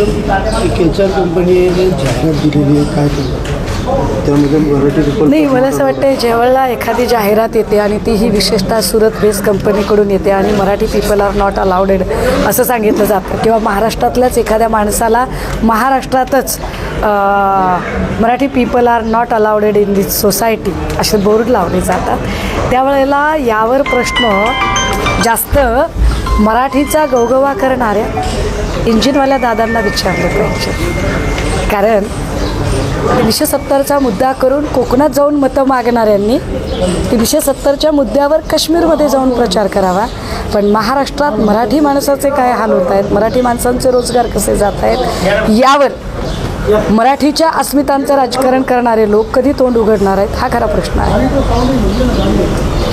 केचर कंपनीने जाहिरात दिलेली आहे काय त्यामध्ये मराठी नाही मला असं वाटतं ज्यावेळेला एखादी जाहिरात येते आणि ती ही विशेषतः सुरत बेस्ड कंपनीकडून येते आणि Marathi people are not allowed असं सांगितलं जातं. किंवा महाराष्ट्रातल्याच एखाद्या माणसाला महाराष्ट्रातच Marathi people are not allowed in this society असे बोर्ड लावले जातात. त्यावेळेला यावर प्रश्न जास्त मराठीचा गवगवा करणाऱ्या इंजिनवाल्या दादांना विचारलं पाहिजे. कारण तीनशे सत्तरचा मुद्दा करून कोकणात जाऊन मतं मागणाऱ्यांनी तीनशे सत्तरच्या मुद्द्यावर काश्मीरमध्ये जाऊन प्रचार करावा. पण महाराष्ट्रात मराठी माणसाचे काय हाल होत आहेत? मराठी माणसांचे रोजगार कसे जात आहेत? यावर मराठीच्या अस्मितांचं राजकारण करणारे लोक कधी तोंड उघडणार आहेत? हा खरा प्रश्न आहे.